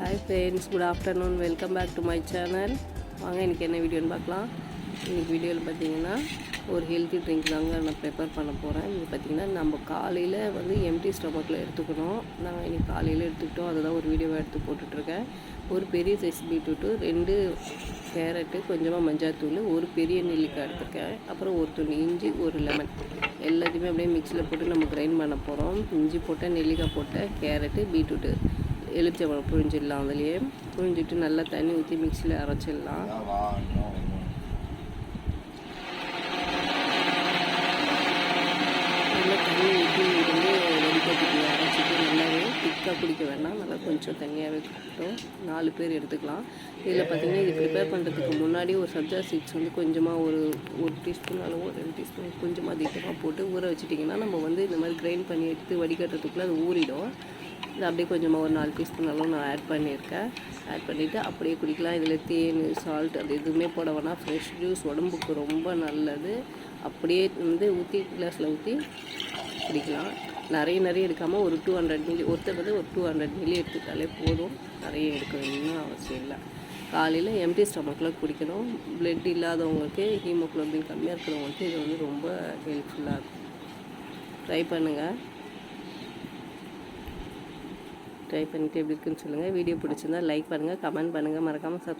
Hi friends good afternoon welcome back to my channel வாங்க இன்றைக்கி என்ன வீடியோன்னு பார்க்கலாம். இன்றைக்கி வீடியோவில் பார்த்தீங்கன்னா ஒரு ஹெல்த்தி ட்ரிங்க் தாங்க நான் ப்ரிப்பேர் பண்ண போகிறேன் இது பார்த்திங்கன்னா நம்ம காலையில் வந்து எம்டி ஸ்டொமக்கில் எடுத்துக்கணும். நாங்கள் இன்றைக்கி காலையில் எடுத்துக்கிட்டோம். அதை தான் ஒரு வீடியோவை எடுத்து போட்டுட்ருக்கேன். ஒரு பெரிய சைஸ் பீட்ரூட்டு ரெண்டு கேரட்டு கொஞ்சமாக மஞ்சாத்தூள் ஒரு பெரிய நெல்லிக்காய் எடுத்துருக்கேன். அப்புறம் ஒரு துணி இஞ்சி ஒரு லெமன் எல்லாத்தையுமே அப்படியே மிக்சியில் போட்டு நம்ம கிரைண்ட் பண்ண போகிறோம் இஞ்சி போட்ட நெல்லிக்காய் போட்டேன் கேரட்டு பீட்ரூட்டு எலுமிச்சம்பழம் புழிஞ்சிடலாம் அதுலேயே. புழிஞ்சிட்டு நல்லா தண்ணி ஊற்றி மிக்சியில் அரைச்சிடலாம். நல்லா தண்ணி ஊற்றி அரைச்சிட்டு நல்லாவே திக்காக குடிக்க வேண்டாம். நல்லா கொஞ்சம் தண்ணியாகவே குடிக்கட்டும். நாலு பேர் எடுத்துக்கலாம். இதில் பார்த்தீங்கன்னா இது ப்ரிப்பேர் பண்ணுறதுக்கு முன்னாடி ஒரு சப்ஜா சீட்ஸ் வந்து கொஞ்சமாக ஒரு ஒரு டீஸ்பூன் அளவு ரெண்டு டீஸ்பூன் கொஞ்சமாக அதிகமாக போட்டு ஊற வச்சிட்டிங்கன்னா நம்ம வந்து இந்த மாதிரி கிரைண்ட் பண்ணி எடுத்து வடிகட்டுறதுக்குள்ளே அது ஊறிடும். இது அப்படியே கொஞ்சமாக ஒரு நாலு பீஸ் பண்ணாலும் நான் ஆட் பண்ணியிருக்கேன். ஆட் பண்ணிவிட்டு அப்படியே குடிக்கலாம். இதில் தேன் சால்ட் அது எதுவுமே போட வேணாம். ஃப்ரெஷ் ஜூஸ் உடம்புக்கு ரொம்ப நல்லது. அப்படியே வந்து ஊற்றி கிளாஸில் ஊற்றி குடிக்கலாம். நிறைய நிறைய எடுக்காமல் ஒரு டூ ஹண்ட்ரட் மில்லி ஒருத்தர் வந்து ஒரு டூ ஹண்ட்ரட் மில்லி எடுத்துக்கிட்டாலே போதும். நிறைய எடுக்க வேணும்னு அவசியம் இல்லை. காலையில் எம்டி ஸ்டமக்கில் குடிக்கணும். பிளட் இல்லாதவங்களுக்கு ஹீமோக்ளோபின் கம்மியாக இருக்கிறவங்களுக்கு இது வந்து ரொம்ப ஹெல்ப்ஃபுல்லாக இருக்கும். ட்ரை பண்ணுங்கள் ட்ரை பண்ணிட்டு எப்படி இருக்குன்னு சொல்லுங்கள் வீடியோ பிடிச்சிருந்தா லைக் பண்ணுங்கள் கமெண்ட் பண்ணுங்கள் மறக்காமல் சப்ஸ்